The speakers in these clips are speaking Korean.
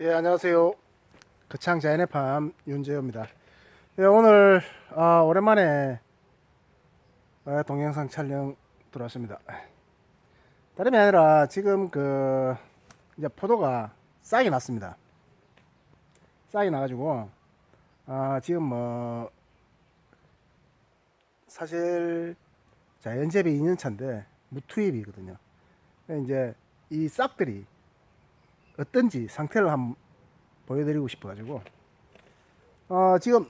예, 안녕하세요. 거창 자연의 밤 윤재호입니다. 예, 오늘 아, 오랜만에 아, 동영상 촬영 들어왔습니다. 다름이 아니라 지금 그 이제 포도가 싹이 났습니다. 싹이 나가지고 아, 지금 뭐 사실 자연재배 2년 차인데 무투입이거든요. 이제 이 싹들이 어떤지 상태를 한번 보여드리고 싶어가지고. 어 지금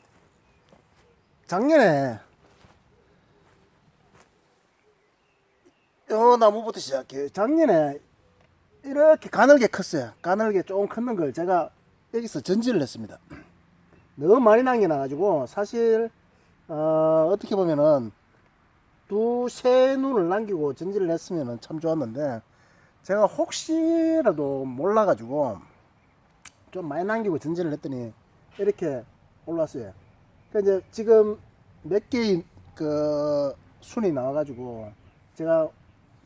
작년에 요 나무부터 시작해. 작년에 이렇게 가늘게 컸어요. 가늘게 조금 컸는 걸 제가 여기서 전지를 했습니다. 너무 많이 남겨놔가지고 사실 어, 어떻게 보면은 두 세 눈을 남기고 전지를 했으면 참 좋았는데 제가 혹시라도 몰라가지고 좀 많이 남기고 전지를 했더니 이렇게 올랐어요. 그 이제 지금 몇 개의 그 순이 나와가지고 제가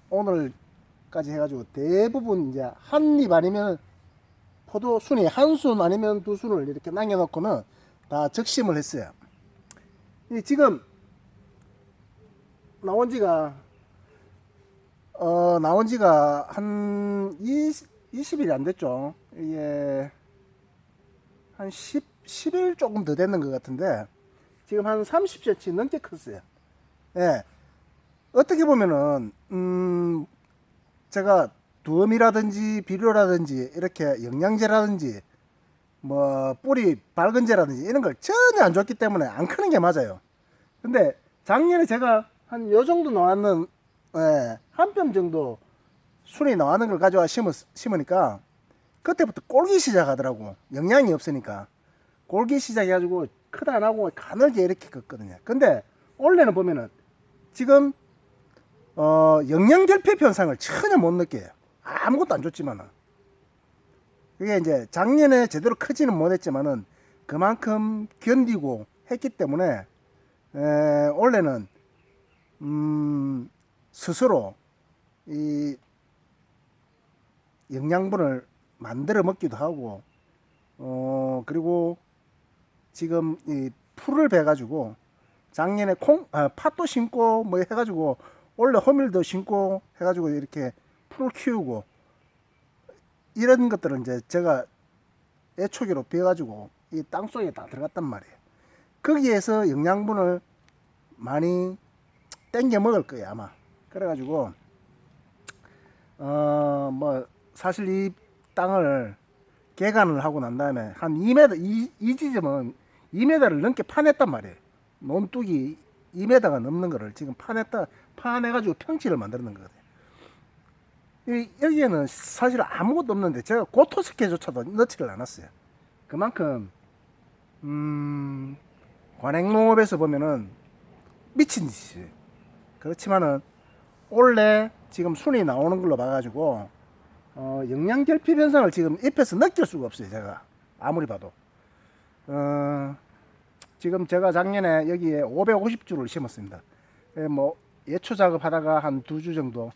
오늘까지 해가지고 대부분 이제 한 입 아니면 포도 순이 한 순 아니면 두 순을 이렇게 남겨놓고는 다 적심을 했어요. 이 지금 나온 지가 어, 나온 지가 한 20, 20일이 안 됐죠. 이게 한 10, 10일 조금 더 됐는 것 같은데 지금 한 30cm 넘게 컸어요. 예. 어떻게 보면은, 음, 제가 두음이라든지 비료라든지 이렇게 영양제라든지 뭐 뿌리 밝은제라든지 이런 걸 전혀 안 줬기 때문에 안 크는 게 맞아요. 근데 작년에 제가 한 요 정도 나왔는 예, 한 뼘 정도 순이 나왔는 걸 가져와 심으, 심으니까 그때부터 꼴기 시작하더라고. 영양이 없으니까. 꼴기 시작해가지고 크다 나고 가늘게 이렇게 컸거든요. 근데 올해는 보면은 지금 어, 영양 결핍 현상을 전혀 못 느껴요. 아무것도 안 줬지만은. 그게 이제 작년에 제대로 크지는 못했지만은 그만큼 견디고 했기 때문에 에, 올해는 음, 스스로 이 영양분을 만들어 먹기도 하고 어 그리고 지금 이 풀을 배 가지고 작년에 콩 아, 팥도 심고 뭐 해가지고 원래 호밀도 심고 해가지고 이렇게 풀을 키우고 이런 것들은 이제 제가 애초기로 비워가지고 이 땅속에 다 들어갔단 말이에요. 거기에서 영양분을 많이 땡겨 먹을 거예요 아마. 그래가지고 어 뭐 사실 이 땅을 개간을 하고 난 다음에 한 2m 이, 이 지점은 2m를 넘게 파냈단 말이에요. 논둑이 2m가 넘는 거를 지금 파냈다 파내가지고 평지를 만드는 거거든요. 이, 여기에는 사실 아무것도 없는데 제가 고토스케조차도 넣지를 않았어요. 그만큼 음, 관행농업에서 보면은 미친 짓이에요. 그렇지만은 올해 지금 순이 나오는 걸로 봐가지고 어, 영양 결핍 현상을 지금 잎에서 느낄 수가 없어요. 제가 아무리 봐도 어, 지금 제가 작년에 여기에 550주를 심었습니다. 예, 뭐 예초 작업하다가 한 두 주 정도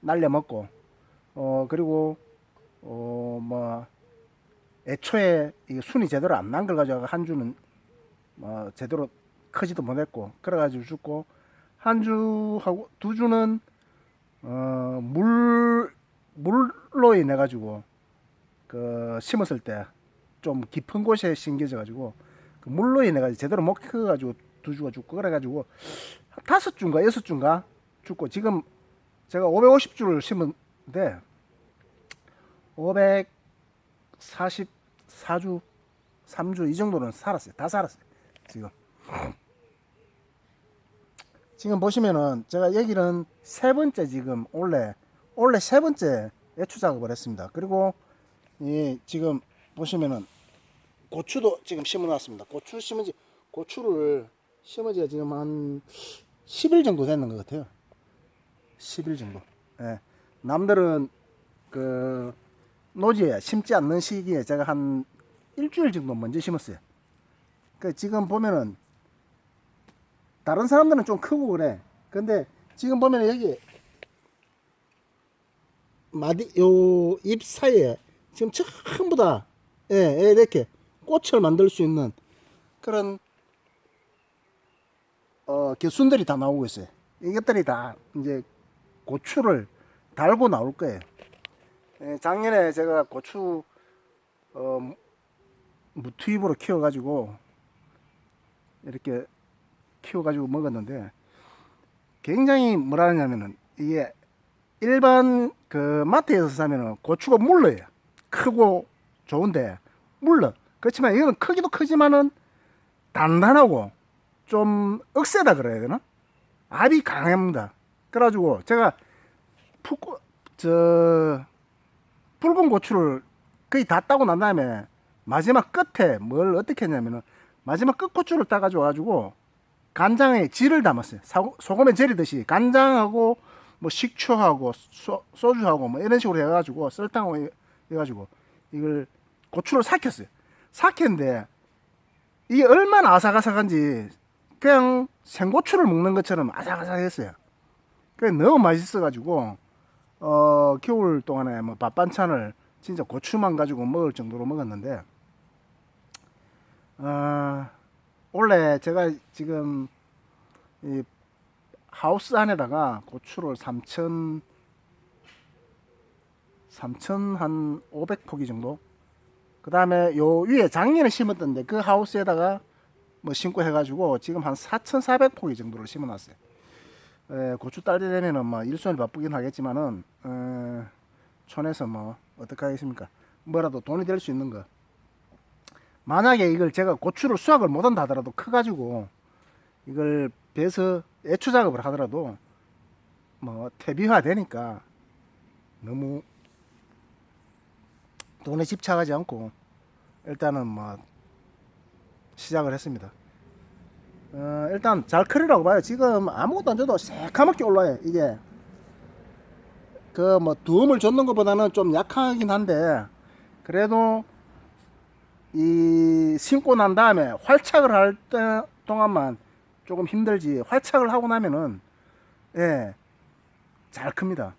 날려 먹고 어 그리고 어 뭐 애초에 이 순이 제대로 안 난 걸 가지고 한 주는 뭐 제대로 크지도 못했고 그래가지고 죽고 한 주하고 두 주는 어, 물 물로 인해 가지고 그 심었을 때 좀 깊은 곳에 심겨져 가지고 그 물로 인해 가지고 제대로 못커 가지고 두 주가 죽고 그래 가지고 한 다섯 주인가 여섯 주인가 죽고 지금 제가 550주를 심었는데 544주 3주 이 정도는 살았어요. 다 살았어요. 지금 지금 보시면은 제가 여기는 세 번째 지금 올해 올해 세 번째 애추 작업을 했습니다. 그리고 이 지금 보시면은 고추도 지금 심어놨습니다. 고추 심은지 고추를 심은지가 지금 한 10일 정도 됐는 것 같아요. 10일 정도. 예. 남들은 그 노지에 심지 않는 시기에 제가 한 일주일 정도 먼저 심었어요. 그 지금 보면은 다른 사람들은 좀 크고 그래. 근데 지금 보면 여기 마디 요 잎 사이에 지금 전부 다 예, 이렇게 꽃을 만들 수 있는 그런 어, 개순들이 다 나오고 있어요. 이것들이 다 이제 고추를 달고 나올 거예요. 예, 작년에 제가 고추 어, 무투입으로 키워가지고 이렇게 키워가지고 먹었는데 굉장히 뭐라 하냐면은 이게 일반 그 마트에서 사면은 고추가 물러요. 크고 좋은데 물러. 그렇지만 이거는 크기도 크지만은 단단하고 좀 억세다 그래야 되나? 압이 강합니다. 그래가지고 제가 푸고 저 붉은 고추를 거의 다 따고 난 다음에 마지막 끝에 뭘 어떻게 했냐면은 마지막 끝 고추를 따가지고 가지고 간장에 질을 담았어요. 사- 소금에 절이듯이 간장하고 뭐 식초하고 소, 소주하고 뭐 이런 식으로 해가지고 설탕하고 해- 해가지고 이걸 고추를 삭혔어요. 삭혔는데 이게 얼마나 아삭아삭한지 그냥 생고추를 먹는 것처럼 아삭아삭했어요. 그게 너무 맛있어가지고 어 겨울 동안에 뭐 밥 반찬을 진짜 고추만 가지고 먹을 정도로 먹었는데 어 원래 제가 지금 이 하우스 안에다가 고추를 3천 3천 한 500포기 정도 그 다음에 요 위에 작년에 심었던데 그 하우스에다가 뭐 심고 해가지고 지금 한 4,400포기 정도를 심어놨어요. 에, 고추 딸때 되면은 뭐 일손이 바쁘긴 하겠지만은 에, 촌에서 뭐 어떻게 하겠습니까? 뭐라도 돈이 될 수 있는 거. 만약에 이걸 제가 고추를 수확을 못한다 하더라도 커가지고 이걸 배서 애추 작업을 하더라도 뭐 퇴비화 되니까 너무 돈에 집착하지 않고 일단은 뭐 시작을 했습니다. 어, 일단 잘 크리라고 봐요. 지금 아무것도 안 줘도 새카맣게 올라요. 이게 그뭐 도움을 줬는 것보다는 좀 약하긴 한데 그래도 이 심고 난 다음에 활착을 할 때 동안만 조금 힘들지 활착을 하고 나면은 예 잘 큽니다.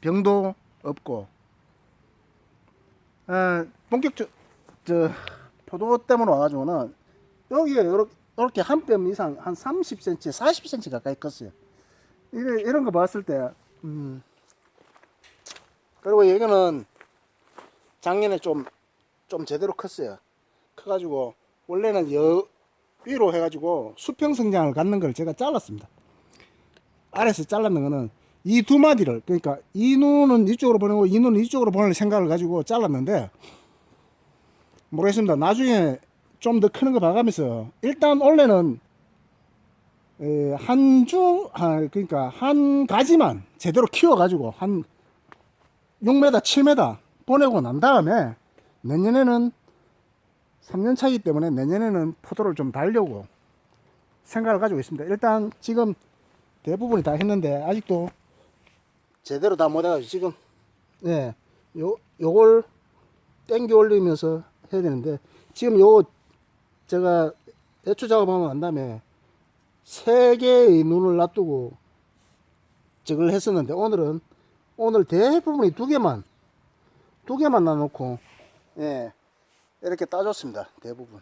병도 없고 어, 본격적 저 포도 때문에 와가지고는 여기에 이렇게, 이렇게 한 뼘 이상 한 30cm, 40cm 가까이 컸어요. 이래, 이런 거 봤을 때, 음. 그리고 여기는 작년에 좀, 좀 제대로 컸어요. 커가지고, 원래는 여, 위로 해가지고 수평 성장을 갖는 걸 제가 잘랐습니다. 아래서 잘랐는 거는 이 두 마디를, 그러니까 이 눈은 이쪽으로 보내고 이 눈은 이쪽으로 보낼 생각을 가지고 잘랐는데, 모르겠습니다. 나중에 좀 더 크는 거 봐가면서 일단 원래는 에, 한 주, 아, 그러니까 한 가지만 제대로 키워가지고 한 6m, 7m 보내고 난 다음에 내년에는 3년 차이기 때문에 내년에는 포도를 좀 달려고 생각을 가지고 있습니다. 일단 지금 대부분이 다 했는데 아직도 제대로 다 못해가지고 지금 예, 요 요걸 땡겨 올리면서 해야 되는데 지금 요 제가 애초 작업하고 난 다음에 세 개의 눈을 놔두고 저걸 했었는데 오늘은 오늘 대부분이 두 개만 두 개만 놔놓고 예. 이렇게 따줬습니다 대부분.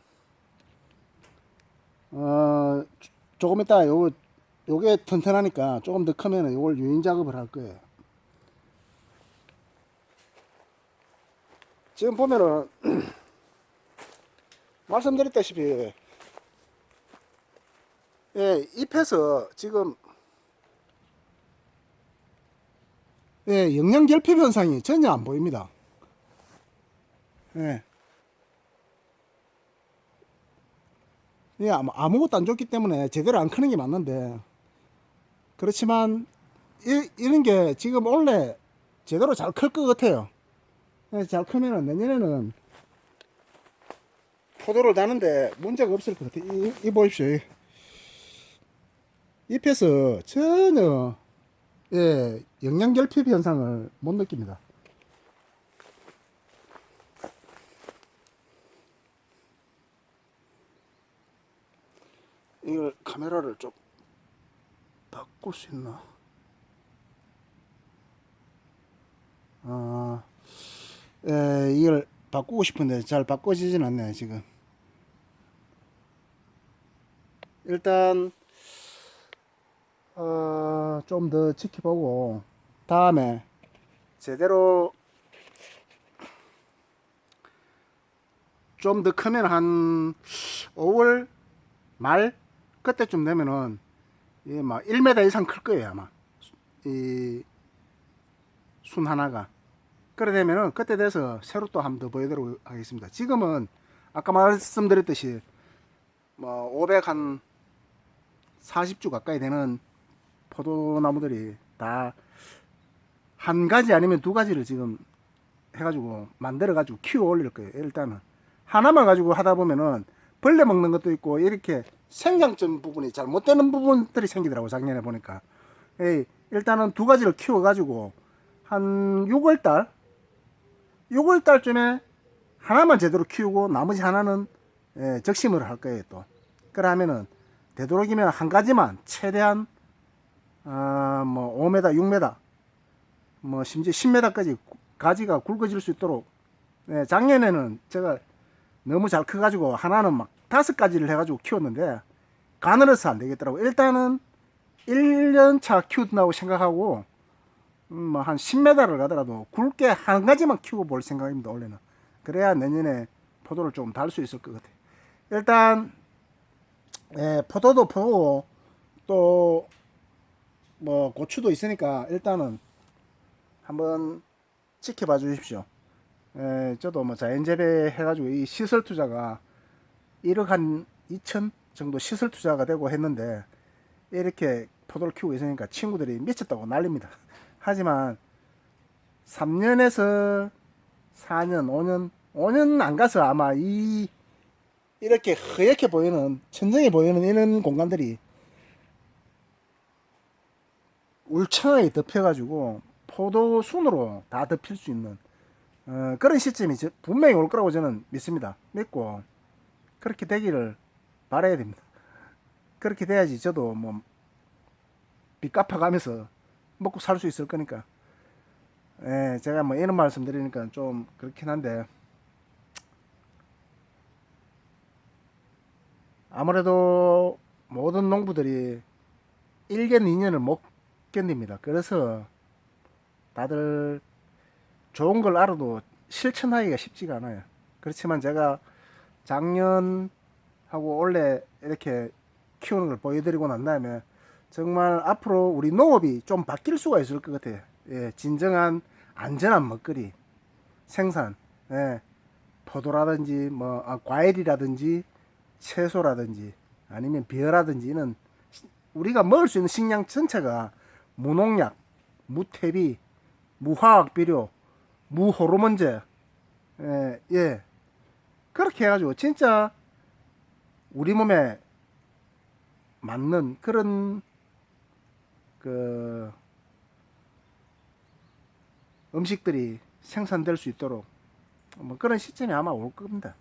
어 조- 조금 이따 요 요게 튼튼하니까 조금 더 크면은 요걸 유인 작업을 할 거예요. 지금 보면은 말씀드렸다시피 예, 잎에서 지금 예, 영양 결핍 현상이 전혀 안 보입니다. 예. 예, 아무- 아무것도 안 줬기 때문에 제대로 안 크는 게 맞는데 그렇지만 이, 이런 게 지금 원래 제대로 잘 클 것 같아요. 예, 잘 크면은 내년에는 포도를 다는데 문제가 없을 것 같아요. 이, 이 보십시오. 이- 잎에서 전혀 예, 영양 결핍 현상을 못 느낍니다. 이걸 카메라를 좀 바꿀 수 있나? 아, 예, 이걸 바꾸고 싶은데 잘 바꿔지진 않네 지금 일단 어, 좀 더 지켜보고 다음에 제대로 좀 더 크면 한 5월 말 그때쯤 되면은 이막 1m 이상 클 거예요 아마. 이 순 하나가. 그래 되면은 그때 돼서 새로 또 한번 더 보여드리도록 하겠습니다. 지금은 아까 말씀드렸듯이 뭐 500 한 40주 가까이 되는 포도나무들이 다 한 가지 아니면 두 가지를 지금 해가지고 만들어 가지고 키워 올릴 거예요 일단은. 하나만 가지고 하다 보면은 벌레 먹는 것도 있고 이렇게 생장점 부분이 잘 못되는 부분들이 생기더라고 작년에 보니까. 에이, 일단은 두 가지를 키워 가지고 한 6월달 6월달쯤에 하나만 제대로 키우고 나머지 하나는 예, 적심을 할 거예요 또. 그러면은 되도록이면 한 가지만 최대한 아, 뭐 5m, 6m, 뭐 심지어 10m까지 가지가 굵어질 수 있도록 예, 작년에는 제가 너무 잘 커가지고 하나는 막 다섯 가지를 해가지고 키웠는데 가늘어서 안 되겠더라고. 일단은 1년 차 키운다고 생각하고 음, 뭐한 10m를 가더라도 굵게 한 가지만 키워 볼 생각입니다. 원래는 그래야 내년에 포도를 조금 달수 있을 것 같아요. 일단 예, 포도도 보고 또 뭐 고추도 있으니까 일단은 한번 지켜봐 주십시오. 예, 저도 뭐 자연 재배 해가지고 이 시설 투자가 1억 한 2천 정도 시설 투자가 되고 했는데 이렇게 포도를 키우고 있으니까 친구들이 미쳤다고 난립니다. 하지만 3년에서 4년, 5년, 5년 안 가서 아마 이 이렇게 허옇게 보이는 천정해 보이는 이런 공간들이 울창하게 덮여가지고 포도 순으로 다 덮일 수 있는 어, 그런 시점이 저- 분명히 올 거라고 저는 믿습니다. 믿고 그렇게 되기를 바라야 됩니다. 그렇게 돼야지 저도 뭐 빚 갚아가면서 먹고 살 수 있을 거니까. 예, 제가 뭐 이런 말씀 드리니까 좀 그렇긴 한데 아무래도 모든 농부들이 1년, 2년을 못 견딥니다. 그래서 다들 좋은 걸 알아도 실천하기가 쉽지가 않아요. 그렇지만 제가 작년하고 올해 이렇게 키우는 걸 보여드리고 난 다음에 정말 앞으로 우리 농업이 좀 바뀔 수가 있을 것 같아요. 예, 진정한 안전한 먹거리 생산, 예, 포도라든지 뭐 아, 과일이라든지 채소라든지 아니면 비어라든지는 시- 우리가 먹을 수 있는 식량 전체가 무농약, 무퇴비, 무화학 비료, 무호르몬제, 예, 예. 그렇게 해가지고 진짜 우리 몸에 맞는 그런 그 음식들이 생산될 수 있도록 뭐 그런 시점이 아마 올 겁니다.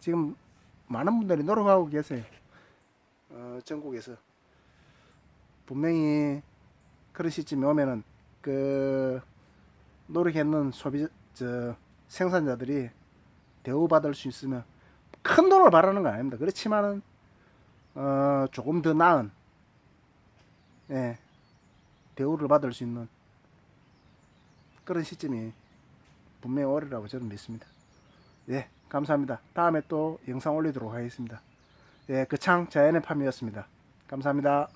지금 많은 분들이 노력하고 계세요. 어, 전국에서 분명히 그런 시점이 오면은 그 노력했는 소비 저 생산자들이 대우받을 수 있으면 큰 돈을 바라는 건 아닙니다. 그렇지만은 어, 조금 더 나은 예, 대우를 받을 수 있는 그런 시점이 분명히 오리라고 저는 믿습니다. 예, 감사합니다. 다음에 또 영상 올리도록 하겠습니다. 예, 그창 자연의 팜이었습니다. 감사합니다.